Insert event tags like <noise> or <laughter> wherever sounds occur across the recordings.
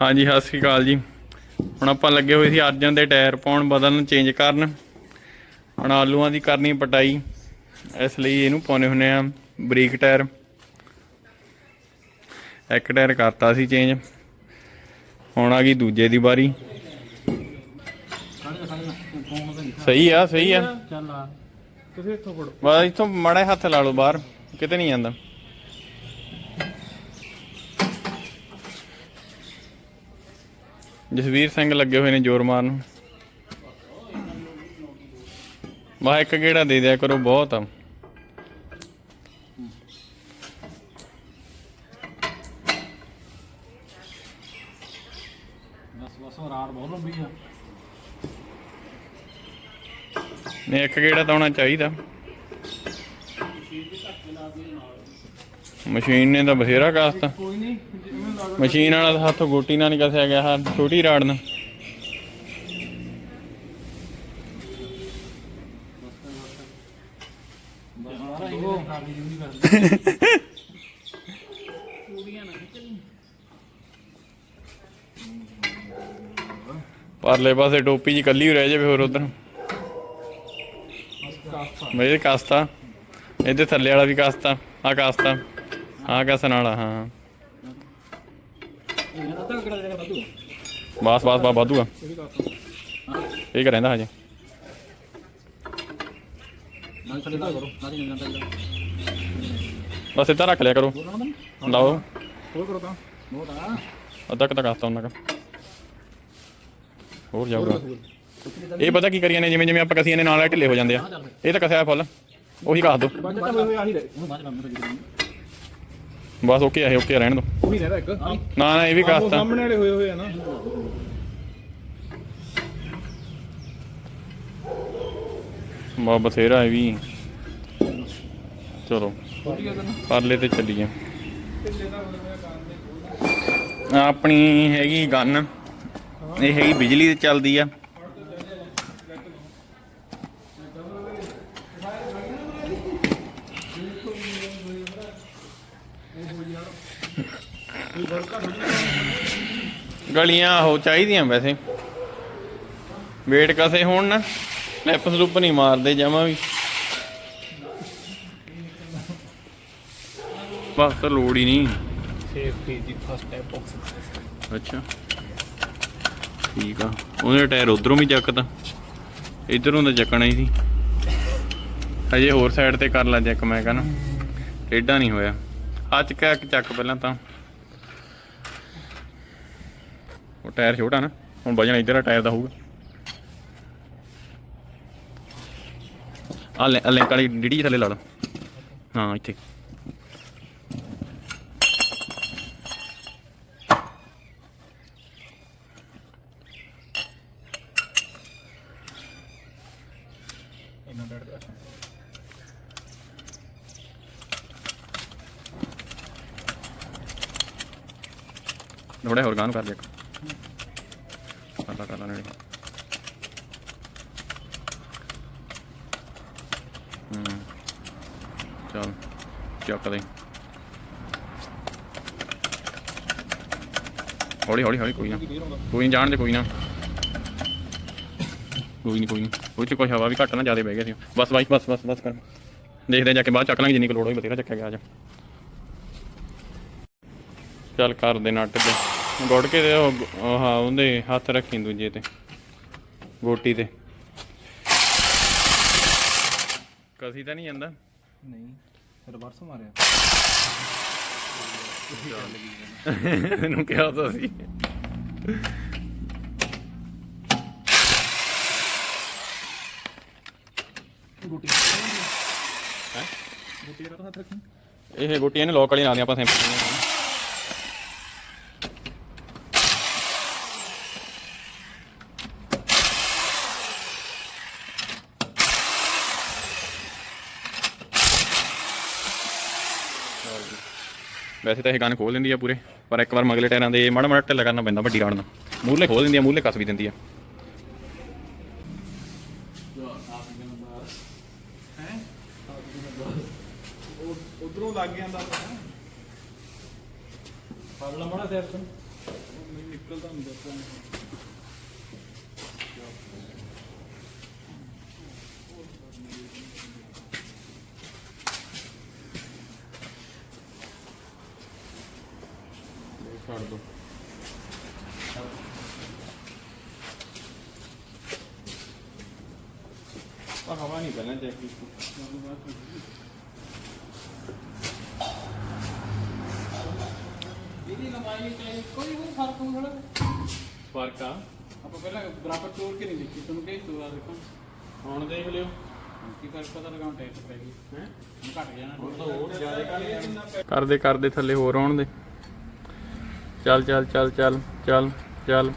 ਹਾਂਜੀ ਸਤਿ ਸ਼੍ਰੀ ਅਕਾਲ ਜੀ। ਹੁਣ ਆਪਾਂ ਲੱਗੇ ਹੋਏ ਸੀ ਅਰਜਨ ਦੇ ਟਾਇਰ ਪਾਉਣ ਬਦਲਣ ਚੇਂਜ ਕਰਨ। ਹੁਣ ਆਲੂਆਂ ਦੀ ਕਰਨੀ ਪਟਾਈ। ਇਸ ਲਈ ਇਹਨੂੰ ਪਾਉਣੇ ਹੁੰਨੇ ਆ ਬਰੀਕ ਟਾਇਰ। ਇੱਕ ਟਾਇਰ ਕਰਤਾ ਸੀ ਚੇਂਜ ਹੁਣ ਆ ਗਈ ਦੂਜੇ ਦੀ ਵਾਰੀ। ਸਹੀ ਆ ਸਹੀ ਆ। ਚੱਲ ਆ। ਤੁਸੀਂ ਇੱਥੋਂ ਫੜੋ। ਬਸ ਇੱਥੋਂ ਮੜਾ ਹੱਥ ਲਾ ਲਓ ਬਾਹਰ ਕਿਤੇ ਨਹੀਂ ਜਾਂਦਾ। ਜਸਵੀਰ ਸਿੰਘ ਲੱਗੇ ਹੋਏ ਨੇ ਜ਼ੋਰ ਮਾਰਨ। ਵਾਹ ਇੱਕ ਗੇੜਾ ਦੇ ਦਿਆ ਕਰੋ ਬਹੁਤ ਆ। ਨਹੀਂ ਇੱਕ ਗੇੜਾ ਤਾਂ ਆਉਣਾ ਚਾਹੀਦਾ। ਮਸ਼ੀਨ ਨੇ ਤਾਂ ਬਥੇਰਾ ਕਾਸਤਾ। ਕੋਈ ਨਹੀਂ। ਮਸ਼ੀਨ ਵਾਲਾ ਤਾਂ ਹੱਥੋਂ ਗੋਟੀ ਨਾਲ ਨਹੀਂ ਕਸਿਆ ਗਿਆ ਹਾਂ ਛੋਟੀ ਰਾੜ ਨਾਲ। ਪਰਲੇ ਪਾਸੇ ਟੋਪੀ ਜੀ ਕੱਲੀ ਰਹਿ ਜਾਵੇ ਹੋਰ ਉਧਰ। ਕਾਸਤਾ ਮੇਰੇ ਕਾਸਤਾ, ਇਹਦੇ ਥੱਲੇ ਵਾਲਾ ਵੀ ਕਾਸਤਾ ਆ ਕਾਸਤਾ ਆ ਕਸਣ ਵਾਲਾ, ਹਾਂ। ਇਹ ਤਾਂ ਤੱਕ ਵਾਧੂ ਆ। ਇਹ ਕਰ ਰਹਿੰਦਾ ਹਜੇ। ਬਸ ਇੱਧਰ ਰੱਖ ਲਿਆ ਕਰੋ। ਲਾਓ। ਹੋਰ ਕਰੋ ਤਾਂ ਨੋਟ ਆ ਅੱਧਾ ਕੁ ਤਾਂ ਉਹਨਾਂ ਦਾ। ਹੋਰ ਜਾਊਗਾ। ਇਹ ਪਤਾ ਕੀ ਕਰੀਏ ਨੇ, ਜਿਵੇਂ ਜਿਵੇਂ ਆਪਾਂ ਕਸੀਆਂ ਨੇ ਨਾਲ ਢਿੱਲੇ ਹੋ ਜਾਂਦੇ ਆ। ਇਹ ਤਾਂ ਕਸਿਆ ਫੁੱਲ। ਉਹੀ ਕਾਸ ਦੋ। ਬਸ ਓਕੇ ਆ ਇਹ ਓਕੇ ਰਹਿਣ ਦੋ। ਉਹੀ ਰਹਿਦਾ ਇੱਕ। ਨਾ ਨਾ ਇਹ ਵੀ ਕਾਸਤਾ। ਸਾਹਮਣੇ ਵਾਲੇ ਹੋਏ ਹੋਏ ਆ ਨਾ। ਬਾ ਬਥੇਰਾ ਇਹ ਵੀ। ਚਲੋ। ਪਰਲੇ ਤੇ ਚੱਲੀਏ। ਆਪਣੀ ਹੈਗੀ ਗਨ। ਇਹ ਹੈਗੀ ਬਿਜਲੀ ਤੇ ਚੱਲਦੀ ਆ। ਗਲੀਆਂ ਹੋ ਚਾਹੀਦੀਆਂ ਵੈਸੇ। ਵੇਟ ਕਸੇ ਹੋਣ ਨਾ ਲੈਪ ਸਲੂਪ ਨਹੀਂ ਮਾਰਦੇ ਜਮਾ ਵੀ। ਬਸ ਤਾਂ ਲੋੜ ਹੀ ਨਹੀਂ। ਸੇਫਟੀ ਦੀ ਫਸਟ ਸਟੈਪ ਬਾਕਸ ਅੱਛਾ। ਠੀਕ ਆ। ਉਹਨੇ ਟਾਇਰ ਉਧਰੋਂ ਵੀ ਚੱਕਤਾ। ਇਧਰੋਂ ਤਾਂ ਚੱਕਣਾ ਹੀ ਸੀ। ਹਜੇ ਹੋਰ ਸਾਈਡ ਤੇ ਕਰ ਲਾ ਚੈੱਕ ਮੈਂ ਕਹਿੰਦਾ। ਟੇਢਾ ਨਹੀਂ ਹੋਇਆ। ਆ ਚੱਕਿਆ ਚੱਕ ਪਹਿਲਾਂ ਤਾਂ। ਉਹ ਟਾਇਰ ਛੋਟਾ ਨਾ, ਹੁਣ ਵਜਨ ਇਧਰ ਆ ਟਾਇਰ ਦਾ ਹੋਊਗਾ। ਆ ਲੈ ਲਿੰਕ ਵਾਲੀ ਡਿੜੀ ਥੱਲੇ ਲਾ ਲਓ। ਹਾਂ, ਇੱਥੇ। ਇਹਨਾਂ ਥੋੜਾ ਹੋਰ ਗਾਂ ਨੂੰ ਕਰ ਦੇ ਕਰ ਲਾ ਕਰ ਲਾ ਨੇੜੇ ਹੂੰ ਚਲ ਚੱਕ ਦੇ ਹੌਲੀ ਹੌਲੀ ਹੌਲੀ ਕੋਈ ਨਾ ਕੋਈ ਨਹੀਂ ਜਾਣ ਦੇ ਕੋਈ ਨਾ ਕੋਈ ਨਹੀਂ ਕੋਈ ਨਹੀਂ ਉਹ ਚ ਕੋਈ ਹਵਾ ਵੀ ਘੱਟ ਨਾ ਜ਼ਿਆਦਾ ਬਹਿ ਗਿਆ ਸੀ ਬਸ ਬਾਈ ਬਸ ਬਸ ਬਸ ਕਰ ਦੇਖਦੇ ਜਾ ਕੇ ਬਾਅਦ ਚੱਕ ਲਾਂਗੇ ਜਿੰਨੀ ਕੁ ਲੋੜ ਹੋਈ ਬਥੇਰਾ ਚੱਕਿਆ ਗਿਆ ਆ ਚੱਲ ਕਰ ਦੇ ਨੱਟ ਤੇ ਗੁੜ ਕੇ ਤੇ ਉਹ ਹਾਂ ਉਹਦੇ ਹੱਥ ਰੱਖੀ ਦੂਜੇ ਤੇ ਗੋਟੀ ਤੇ ਕਸੀ ਤਾਂ ਨਹੀਂ ਜਾਂਦਾ ਨਹੀਂ ਰਿਵਰਸ ਮਾਰਿਆ। ਇਹਨੂੰ ਕਿਹਾ ਤਾਂ ਸੀ। ਗੁੱਟੀ ਹੈਂ? ਗੁੱਟੀ ਹੱਥ ਰੱਖੀ। ਇਹ ਗੋਟੀਆਂ ਨੇ ਲੋਕ ਵਾਲੀ ਲਾਉਂਦੇ ਆਪਾਂ ਸੈਂਪਲ ਵੈਸੇ ਤਾਂ ਇਹ ਗਨ ਖੋਲ ਦਿੰਦੀ ਆ ਪੂਰੇ ਪਰ ਇੱਕ ਵਾਰ ਮਗਲੇ ਟਾਇਰਾਂ ਦੇ ਮਾੜਾ ਮਾੜਾ ਢਿੱਲਾ ਕਰਨਾ ਪੈਂਦਾ ਵੱਡੀ ਰਾੜ ਨਾਲ ਮੂਰਲੇ ਖੋਲ ਦਿੰਦੀ ਆ ਮੂਰਲੇ ਕੱਸ ਵੀ ਦਿੰਦੀ ਆ। ਉਧਰੋਂ ਲੱਗ ਜਾਂਦਾ ਫੜ ਲਾ ਮੜਾ ਸਿਰ ਤੋਂ। ਨਿਕਲਦਾ ਹੁੰਦਾ ਛੱਡ ਦੋ। ਆ ਹਵਾ ਨਹੀਂ ਪਹਿਲਾਂ ਚੈੱਕ ਕੀਤੀ। ਇਹਦੀ ਲੰਬਾਈ ਤੇ ਕੋਈ ਹੋਰ ਫ਼ਰਕ ਹੋਊਗਾ ਫ਼ਰਕ ਆ। ਆਪਾਂ ਪਹਿਲਾਂ ਬਰਾਬਰ ਤੋੜ ਕੇ ਨਹੀਂ ਦੇਖੀ ਤੁਹਾਨੂੰ ਕਹੀ ਤੋੜਾ ਦੇਖੋ। ਹੁਣ ਦੇਖ ਲਿਓ। ਕੀ ਫ਼ਰਕ ਪਤਾ ਲਗਾਉਂ ਟੈਸਟ ਪੈ ਗਈ। ਹੈ? ਹੁਣ ਘਟ ਜਾਣਾ। ਹੁਣ ਤਾਂ ਹੋਰ ਜ਼ਿਆਦਾ ਕਰ ਕਰਦੇ ਕਰਦੇ ਥੱਲੇ ਹੋਰ ਆਉਣ ਦੇ। ਚੱਲ ਚੱਲ ਚੱਲ ਚੱਲ ਚੱਲ ਚੱਲ।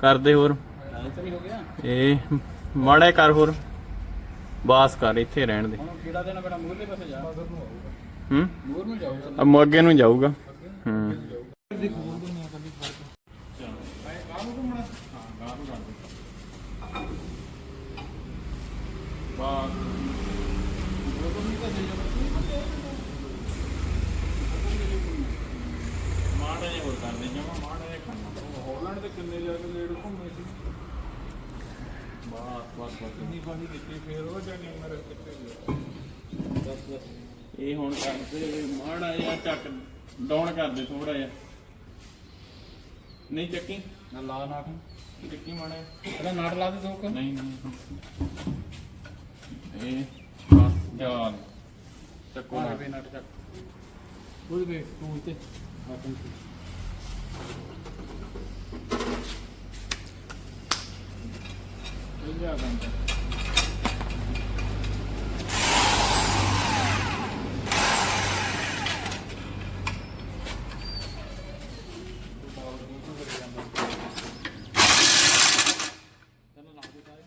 ਕਰਦੇ ਹੋਰ। ਇਹ ਮਾੜਾ ਕਰ ਹੋਰ। ਬਾਸ ਕਰ ਇੱਥੇ ਰਹਿਣ ਦੇ। ਹੁਣ ਕਿਹੜਾ ਦੇਣਾ ਬੜਾ ਮੂਹਰਲੇ ਪਾਸੇ ਜਾ। ਮਗਰ ਨੂੰ ਆਊਗਾ ਹੂੰ? ਮੂਹਰ ਨੂੰ ਜਾਊਗਾ। ਅਬ ਅੱਗੇ ਨੂੰ ਜਾਊਗਾ। ਹੂੰ ਮੂਹਰ ਨੂੰ ਨਹੀਂ ਆਉਂਦਾ ਫ਼ਰਕ ਚਲ ਐ ਕਾਹ ਨੂੰ ਘੁੰਮਣਾ ਹਾਂ ਕਾਹ ਨੂੰ ਕਰ ਦੇ ਬਾਸ ਉਹ ਤੋਂ ਨਹੀਂ ਤਾਂ ਜਾਈ ਜਾਣਾ ਮਾੜਾ ਜਿਹਾ ਹੋਰ ਕਰਦੇ ਜਮਾ ਮਾੜਾ ਜਿਹਾ ਕਰਨਾ ਹਾਲੈਂਡ ਦੇ ਕਿੰਨੇ ਜਾ ਕੇ ਲੇਟ ਘੁੰਮੇ ਸੀ? ਬਾਸ ਬਾਸ ਕਿੰਨੀ ਪਾਣੀ ਕੀਤੀ ਫੇਰ ਉਹ ਜਾਨੀ ਉਮਰ ਕਿੱਥੇ ਗਿਆ ਬਸ ਬਸ। ਇਹ ਹੁਣ ਕਰਦੇ ਮਾੜਾ ਜਿਹਾ ਚੱਕ ਡਾਊਨ ਕਰਦੇ ਥੋੜਾ ਜਿਹਾ। ਨਹੀਂ ਚੱਕੀ? ਨਾ ਲਾ ਨਾਟ ਚੱਕੀ ਮਾੜਾ। ਇਹਦਾ ਨਾਟ ਲਾ ਦੇ ਦੋ ਨਹੀਂ ਨਹੀਂ। ਇਹ ਬਸ ਜਾਲ ਚੱਕੋ ਨਾ ਪੇ ਨਾਟ ਚੱਕ। ਉਹ ਦੇ ਤੂੰ ਤੇ। ਆਪਨ ਇਹ ਲਿਆ ਗੰਦਾ ਚਲੋ ਲਾ ਦੇ ਸਾਰੇ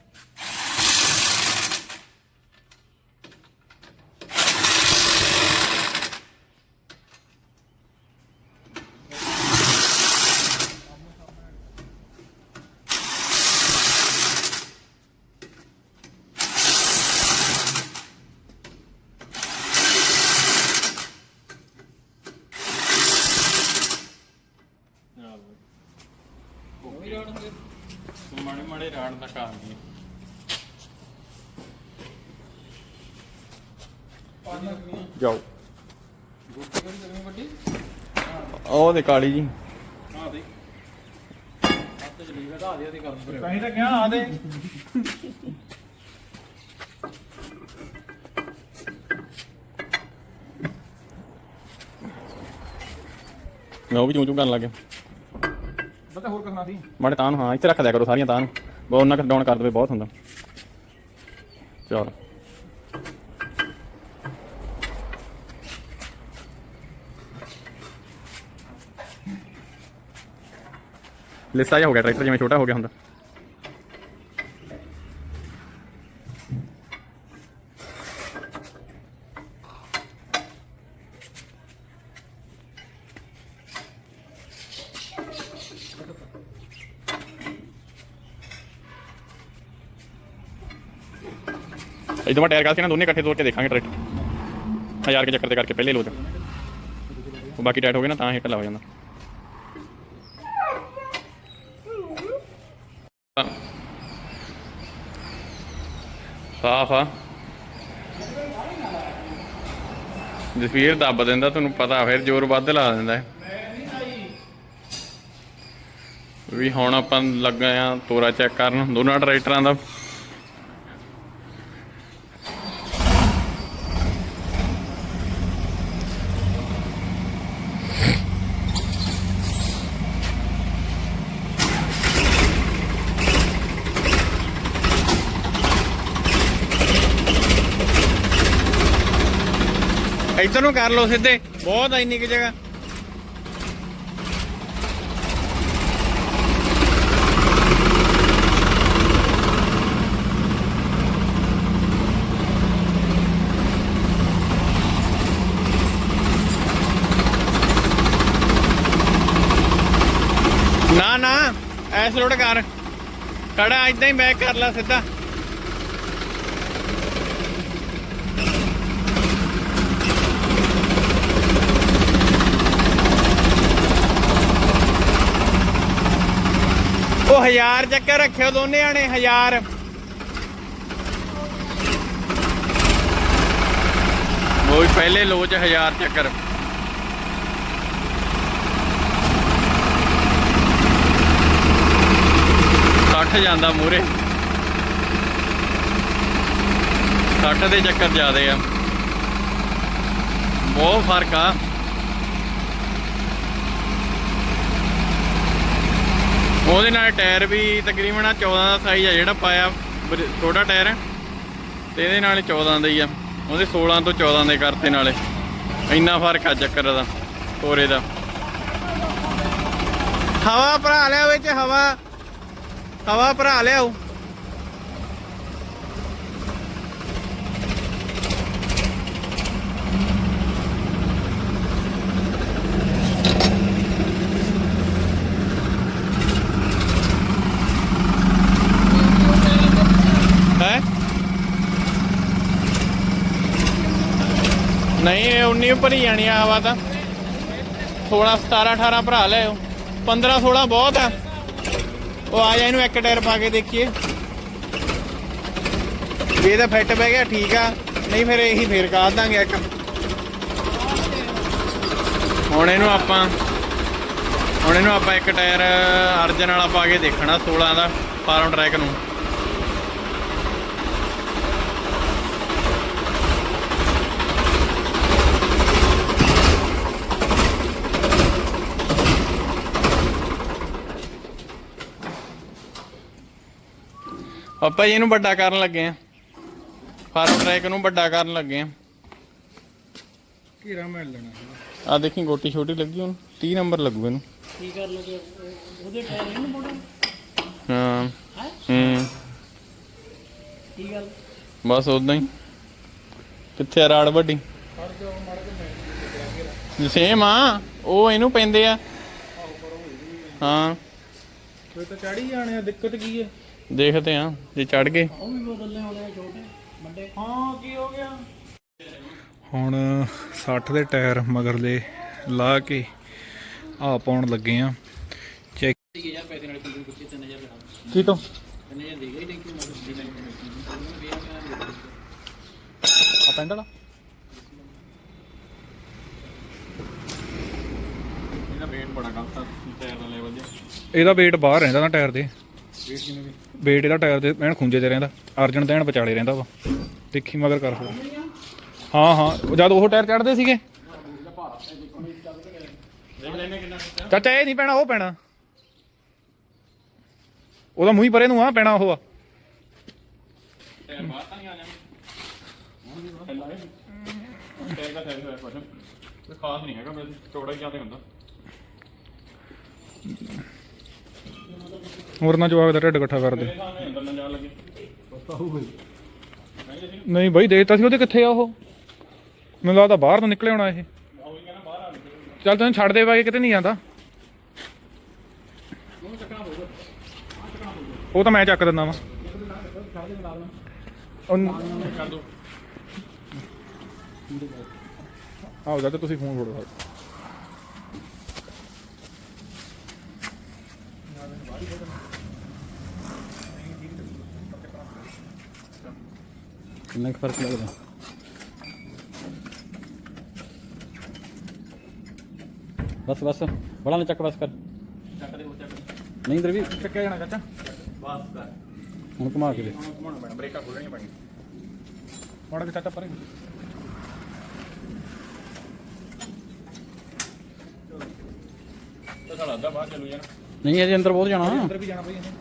ਜਾਲ ਉਹ ਵੀ ਰਾੜ ਹੁੰਦੇ ਤੂੰ ਮਾੜੇ ਮਾੜੇ ਰਾੜ ਤੱਕ ਆ ਗਈ ਪਾਣੀ ਲੱਗਣੀ ਜਾਓ। ਉਹ ਦੇ ਕਾਲੀ ਜੀ। ਕਹੀਂ ਤਾਂ ਕਿਹਾ ਆ ਦੇ। ਉਹ ਵੀ ਚੂੰ ਚੂੰ ਕਰਨ ਲੱਗੇ ਪਤਾ ਹੋਰ ਕਰਨਾ ਸੀ। ਮਾੜੇ ਤਾਂ ਨੂੰ ਹਾਂ ਇੱਥੇ ਰੱਖ ਦਿਆ ਕਰੋ ਸਾਰੀਆਂ ਤਾਂ ਨੂੰ ਬਹੁਤ ਉਹਨਾਂ ਕ ਡਾਊਨ ਕਰ ਦੇਵੇ ਬਹੁਤ ਹੁੰਦਾ। ਚਲ। ਲਿਸਾ ਜਿਹਾ ਹੋ ਗਿਆ ਟਰੈਕਟਰ ਜਿਵੇਂ ਛੋਟਾ ਹੋ ਗਿਆ ਹੁੰਦਾ ਇਦੋਂ ਮੈਂ ਟਾਇਰ ਕਰਕੇ ਨਾ ਦੋਨੇ ਇਕੱਠੇ ਤੋੜ ਕੇ ਦੇਖਾਂਗੇ ਟਰੈਕਟਰ ਹਜ਼ਾਰ ਕੇ ਚੱਕਰ ਦੇ ਕਰਕੇ ਪਹਿਲੇ ਲੋਟ ਉਹ ਬਾਕੀ ਟਾਈਟ ਹੋ ਗਏ ਨਾ ਤਾਂ ਹਿੱਟ ਲੱਗ ਜਾਂਦਾ ਸਾਫ਼ ਆ। ਜਸਵੀਰ ਦੱਬ ਦਿੰਦਾ, ਤੁਹਾਨੂੰ ਪਤਾ, ਫਿਰ ਜ਼ੋਰ ਵੱਧ ਲਾ ਦਿੰਦਾ। ਵੀ ਹੁਣ ਆਪਾਂ ਲੱਗਾ ਆ ਤੋਰਾ ਚੈੱਕ ਕਰਨ, ਦੋਨਾਂ ਟਰੈਕਟਰਾਂ ਦਾ ਇੱਧਰ ਨੂੰ ਕਰ ਲਓ ਸਿੱਧੇ। ਬਹੁਤ ਆ ਇੰਨੀ ਕਿ ਜਗ੍ਹਾ। ਨਾ ਨਾ, ਐਸ ਲੋਡ ਕਰ। ਖੜਾ ਇਦਾਂ ਹੀ ਬੈਕ ਕਰ ਲੈ ਸਿੱਧਾ। 1000 ਚੱਕਰ ਰੱਖਿਓ ਦੋਨੇ ਆਣੇ 1000 ਉਹ ਪਹਿਲੇ ਲੋ 1000 ਚੱਕਰ। ਸੱਠ ਜਾਂਦਾ ਮੂਰੇ 60 ਦੇ ਚੱਕਰ ਜ਼ਿਆਦੇ ਆ। ਬਹੁਤ ਫ਼ਰਕ ਆ। ਉਹਦੇ ਨਾਲ ਟਾਇਰ ਵੀ ਤਕਰੀਬਨ ਆਹ 14 ਦਾ ਸਾਈਜ਼ ਆ ਜਿਹੜਾ ਪਾਇਆ ਛੋਟਾ ਟਾਇਰ। ਹੈ ਤੇ ਇਹਦੇ ਨਾਲ 14 ਦਾ ਹੀ ਆ। ਉਹਦੇ 16 ਤੋਂ 14 ਦੇ ਕਰਤੇ ਨਾਲੇ। ਇੰਨਾ ਫ਼ਰਕ ਆ ਚੱਕਰ ਦਾ ਤੋਰੇ ਦਾ। ਹਵਾ ਭਰਾ ਲਿਆ ਵਿੱਚ ਹਵਾ। ਹਵਾ ਭਰਾ ਲਿਆਓ ਹੈ ਨਹੀਂ ਇਹ 19 ਭਰੀ ਜਾਣੀ ਆ ਹਵਾ ਤਾਂ। 16 17 18 ਭਰਾ ਲਿਓ 15 16 ਬਹੁਤ ਆ। ਉਹ ਆ ਜਾ, ਇਹਨੂੰ ਇੱਕ ਟਾਇਰ ਪਾ ਕੇ ਦੇਖੀਏ। ਜੇ ਤਾਂ ਫਿੱਟ ਬਹਿ ਗਿਆ, ਠੀਕ ਆ। ਨਹੀਂ, ਫਿਰ ਇਹੀ ਫੇਰ ਕਾਢ ਦਾਂਗੇ ਇੱਕ। ਹੁਣ ਇਹਨੂੰ ਆਪਾਂ, ਹੁਣ ਇਹਨੂੰ ਆਪਾਂ ਇੱਕ ਟਾਇਰ ਅਰਜਨ ਵਾਲਾ ਪਾ ਕੇ ਦੇਖਣਾ 16 ਦਾ, ਫਾਰਮ ਟਰੈਕ ਨੂੰ। ਜੀ ਇਹਨੂੰ ਵੱਡਾ ਕਰਨ ਲੱਗੇ ਆ। ਫਾਰਮ ਟਰੈਕ ਨੂੰ ਵੱਡਾ ਕਰਨ ਲੱਗੇ ਆ। ਘੇਰਾ ਮਿਲ ਲੈਣਾ ਆ ਦੇਖੀ ਗੋਟੀ ਛੋਟੀ ਲੱਗੀ ਹੁਣ 30 ਨੰਬਰ ਲੱਗੂ ਇਹਨੂੰ। ਕੀ ਕਰ ਲਗੇ ਉਹਦੇ ਟਾਇਰ ਇਹਨੂੰ ਮੋੜਨ ਹਾਂ ਹੈ? ਕੀ ਗੱਲ? ਬਸ ਉਦਾਂ ਹੀ। ਕਿੱਥੇ ਆ ਰਾੜ ਵੱਡੀ? ਸੇਮ ਆ ਉਹ ਇਹਨੂੰ ਪੈਂਦੇ ਆ। ਹਾਂ। ਫਿਰ ਤਾਂ ਚੜੀ ਜਾਣੇ ਆ ਦਿੱਕਤ ਕੀ ਹੈ ਦੇਖਦੇ ਆ ਜੇ ਚੜ ਗਏ। ਉਹ ਵੀ ਬਦਲਨੇ ਵਾਲੇ ਆ ਛੋਟੇ। ਵੱਡੇ। ਹਾਂ ਕੀ ਹੋ ਗਿਆ? ਹੁਣ 60 ਦੇ ਟਾਇਰ ਮਗਰਲੇ ਲਾ ਕੇ ਆ ਪਾਉਣ ਲੱਗੇ ਆ ਚੈੱਕ ਯਾਰ ਪੈਸੇ ਨਾਲ ਕਿੰਨੇ ਕੁਛ 3000 ਰੁਪਏ ਕੀ ਤੋਂ? 3000 ਦੇ ਗਈ ਟੈਂਕੀ ਮਗਰ ਆ ਪੈਂਡਲ ਇਹਦਾ ਵੇਟ ਬੜਾ ਕਰਤਾ ਟਾਇਰ ਦਾ ਲੈਵਲ ਜਿਹਾ। ਇਹਦਾ weight ਬਾਹਰ ਰਹਿੰਦਾ ਨਾ ਟਾਇਰ ਦੇ। ਵੇਟ ਕਿੰਨੇ ਇਹਦਾ ਟਾਇਰ ਦੇ ਐਨ ਖੁੰਝੇ ਤੇ ਰਹਿੰਦਾ, ਅਰਜਨ ਦੇਣ ਵਿਚਾਲੇ ਰਹਿੰਦਾ ਵਾ। ਦੇਖੀ ਮਗਰ ਕਰ ਫਿਰ ਹਾਂ ਹਾਂ, ਜਦ ਉਹ ਟਾਇਰ ਚੜਦੇ ਸੀਗੇ। ਚਾਚਾ, ਇਹ ਨਹੀਂ ਪੈਣਾ, ਉਹ ਪੈਣਾ। ਉਹਦਾ ਮੂੰਹ ਹੀ ਪਰੇ ਨੂੰ ਆ, ਪੈਣਾ ਉਹ ਆ। ਟਾਇਰ ਬਾਹਰ ਤਾਂ ਨਹੀਂ ਆ ਜਾਣਾ ਟਾਇਰ ਦਾ ਸਾਈਜ਼ ਹੋਇਆ ਕੁਛ ਖਾਸ ਨਹੀਂ ਹੈਗਾ ਵੈਸੇ ਚੌੜਾ ਹੀ ਜ਼ਿਆਦਾ ਹੁੰਦਾ ਹੋਰ ਨਾ ਜਵਾਬ ਦਾ ਢਿੱਡ ਇਕੱਠਾ ਕਰ ਨਹੀਂ ਬਾਈ, ਦੇਤਾ ਸੀ ਉਹਦੇ ਕਿੱਥੇ ਆ ਉਹ? ਮੈਨੂੰ ਲੱਗਦਾ ਬਾਹਰ ਤੋਂ ਨਿਕਲੇ ਹੋਣਾ ਇਹ। ਚੱਲ ਤੈਨੂੰ ਛੱਡ ਦੇ ਵਾਗੇ ਕਿਤੇ ਨਹੀਂ ਜਾਂਦਾ। ਉਹ ਤਾਂ ਮੈਂ ਚੱਕ ਦਿੰਦਾ ਵਾ। ਆਓ ਜਾ ਤੁਸੀਂ ਫੋਨ ਫੜੋ। ਕਿੰਨਾ ਕੁ ਫ਼ਰਕ ਲੱਗਦਾ? ਬਸ ਬਸ। ਬੜਾ ਨਾ ਚੱਕ ਬਸ ਕਰ। ਚੱਕ ਦੇ ਉਹ ਚੱਕ ਨਹੀਂ ਇਧਰ ਵੀ। ਚੱਕਿਆ ਜਾਣਾ ਚਾਚਾ। ਬਸ ਕਰ। ਹੁਣ ਘੁਮਾ ਕੇ ਦੇ। ਹੁਣ ਘੁਮਾਉਣਾ ਪੈਣਾ ਬ੍ਰੇਕਾਂ ਖੋਲਣੀਆਂ ਪੈਣੀਆਂ ਮਾੜਾ ਚਾਚਾ ਪਰੇ। ਤਾਂ ਸਾਡਾ ਅੱਧਾ ਬਾਹਰ ਚੱਲੂ ਜਾਣਾ ਨਹੀਂ ਇਹਦੇ ਅੰਦਰ ਬਹੁਤ ਜਾਣਾ। ਅੰਦਰ ਵੀ ਜਾਣਾ ਬਈ ਇਹਨੇ।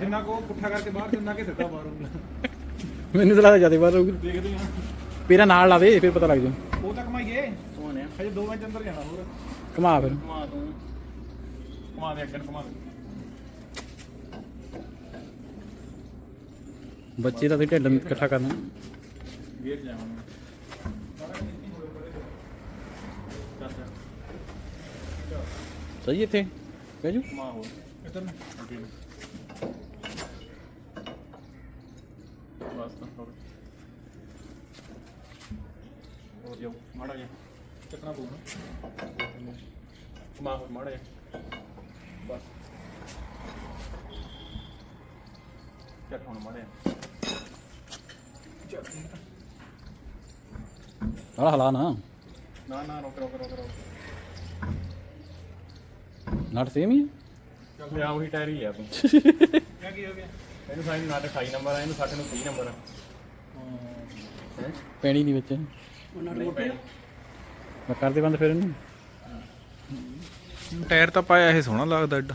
ਜਿੰਨਾ ਕੋ ਪੁੱਠਾ ਕਰਕੇ ਬਾਹਰ ਜਿੰਨਾ ਕਿ ਸਿੱਧਾ ਬਾਹਰ ਹੋਊਗਾ। ਮੈਨੂੰ ਤਾਂ ਲੱਗਦਾ ਜ਼ਿਆਦਾ ਬਾਹਰ ਰਹੂਗੀ ਦੇਖਦੇ ਹਾਂ। ਪੀਰਾ ਨਾਲ ਲਾ ਦੇ ਫਿਰ ਪਤਾ ਲੱਗ ਜਾ ਉਹ ਤਾਂ ਕਮਾਈਏ ਆ। ਹਜੇ 2 ਮਿੰਟ ਅੰਦਰ ਜਾਣਾ ਹੋਰ। ਘੁਮਾ ਫਿਰ। ਘੁਮਾ ਤੂੰ। ਘੁਮਾ ਦੇ ਅੱਗੇ ਨੂੰ ਘੁਮਾ ਦੇ। ਬੱਚੇ ਦਾ ਤੇ ਢਿੱਡ ਇਕੱਠਾ ਕਰਨਾ। ਗੇਟ ਜਾਵਾਂਗੇ ਸਹੀ ਇੱਥੇ। ਕਹਿ ਜੂ ਘੁਮਾ ਹੋਰ ਇੱਧਰ ਨੂੰ ਅੱਗੇ ਨੂੰ ਬਸ ਤਾਂ ਹੋਰ ਹੋਰ ਜਾਓ ਮਾੜਾ ਜਿਹਾ ਚੱਕਣਾ ਪਊਗਾ ਘੁਮਾ ਹੋਰ ਮਾੜਾ ਜਿਹਾ ਬਸ ਚੱਟ ਹੁਣ ਮੜਿਆ ਬੜਾ ਹਲਾ ਨਾ ਨਾ ਨਾ ਰੁਕ ਰੁਕ ਰੁਕ ਰੁਕ। ਨਟ ਸੇਮ ਹੀ ਚੱਲ ਆ ਉਹੀ ਟਾਇਰ ਹੀ ਆ ਤੂੰ। <laughs> ਕਿਆ ਕੀ ਹੋ ਗਿਆ? ਇਹਨੂੰ ਸਾਈਨ ਨਾ 28 ਨੰਬਰ ਆ ਇਹਨੂੰ 60 ਨੂੰ 30 ਨੰਬਰ ਆ? ਹੈ ਪੈਣੀ ਨਹੀਂ ਵਿੱਚ। ਨਹੀਂ ਪੈਣੀ। ਮੈਂ ਕਰਦੇ ਬੰਦ ਫਿਰ ਇਹਨੂੰ। ਟਾਇਰ ਤਾਂ ਪਾਇਆ ਇਹ ਸੋਹਣਾ ਲੱਗਦਾ ਐਡਾ।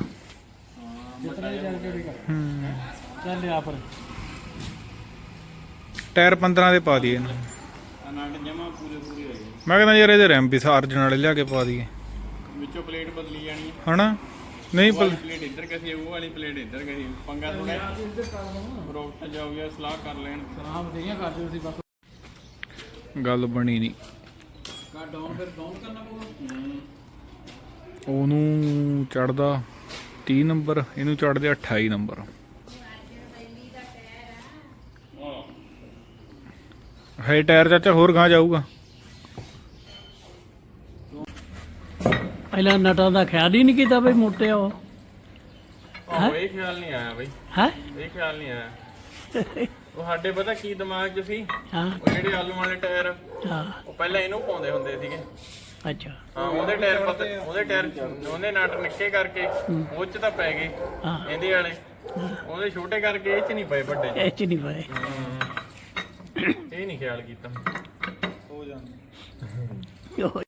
ਚੱਲ ਆ ਪਰ। ਟਾਇਰ 15 ਦੇ ਪਾ ਦਈਏ ਇਹਨੂੰ। ਅਨਾਟ ਜਮਾ ਪੂਰੇ ਪੂਰੇ ਹੋਏ। ਮੈਂ ਕਹਿੰਦਾ ਯਾਰ ਇਹਦੇ ਰੈਮ ਵੀ ਸਾਰਜਣ ਵਾਲੇ ਲਿਆ ਕੇ ਪਾ ਦਈਏ। ਵਿੱਚੋਂ ਪਲੇਟ ਬਦਲੀ ਜਾਣੀ ਹਨਾ? ਨਹੀਂ ਪਲ ਪਲੇਟ ਇੱਧਰ ਕਸੀ ਉਹ ਵਾਲੀ ਪਲੇਟ ਇੱਧਰ ਕਸੀ ਪੰਗਾ ਥੋੜਾ ਰੋਕ ਤੇ ਜਾਓ ਗਿਆ ਸਲਾਹ ਕਰ ਲੈਣ। ਹਾਂ ਬਥੇਰੀਆਂ ਕਰਦੇ ਤੁਸੀਂ ਬਸ। ਗੱਲ ਬਣੀ ਨਹੀਂ। ਕਾ ਡਾਊਨ ਫਿਰ ਡਾਊਨ ਕਰਨਾ ਪਊਗਾ? ਉਹਨੂੰ ਚੜਦਾ 30 ਨੰਬਰ ਇਹਨੂੰ ਚੜਦੇ 28 ਨੰਬਰ। ਹੈ ਟਾਇਰ ਚਾਚਾ ਹੋਰ ਗਾਂ ਜਾਊਗਾ। ਪਹਿਲਾਂ ਨਟਾਂ ਦਾ ਖਿਆਲ ਹੀ ਨਹੀਂ ਕੀਤਾ ਬਈ ਮੋਟੇ ਹੋ ਆਹੋ ਇਹ ਖਿਆਲ ਨਹੀਂ ਆਇਆ ਬਈ। ਹੈ? ਇਹ ਖਿਆਲ ਨਹੀਂ ਆਇਆ। ਉਹ ਸਾਡੇ ਪਤਾ ਕੀ ਦਿਮਾਗ 'ਚ ਸੀ? ਹਾਂ। ਉਹ ਜਿਹੜੇ ਆਲੂ ਵਾਲੇ ਟਾਇਰ ਹਾਂ। ਉਹ ਪਹਿਲਾਂ ਇਹਨੂੰ ਪਾਉਂਦੇ ਹੁੰਦੇ ਸੀਗੇ। ਅੱਛਾ। ਹਾਂ ਉਹਦੇ ਟਾਇਰ ਪਤਾ ਉਹਦੇ ਟਾਇਰ ਉਹਦੇ ਨਟ ਨਿੱਕੇ ਕਰਕੇ ਉਹ 'ਚ ਤਾਂ ਪੈ ਗਏ ਹਾਂ। ਇਹਦੇ ਵਾਲੇ। ਉਹਦੇ ਛੋਟੇ ਕਰਕੇ ਇਹ 'ਚ ਨਹੀਂ ਪਏ ਵੱਡੇ। ਇਹ ਚ ਨਹੀਂ ਪਏ। ਇਹ ਨਹੀਂ ਖਿਆਲ ਕੀਤਾ। <coughs> ਉਹ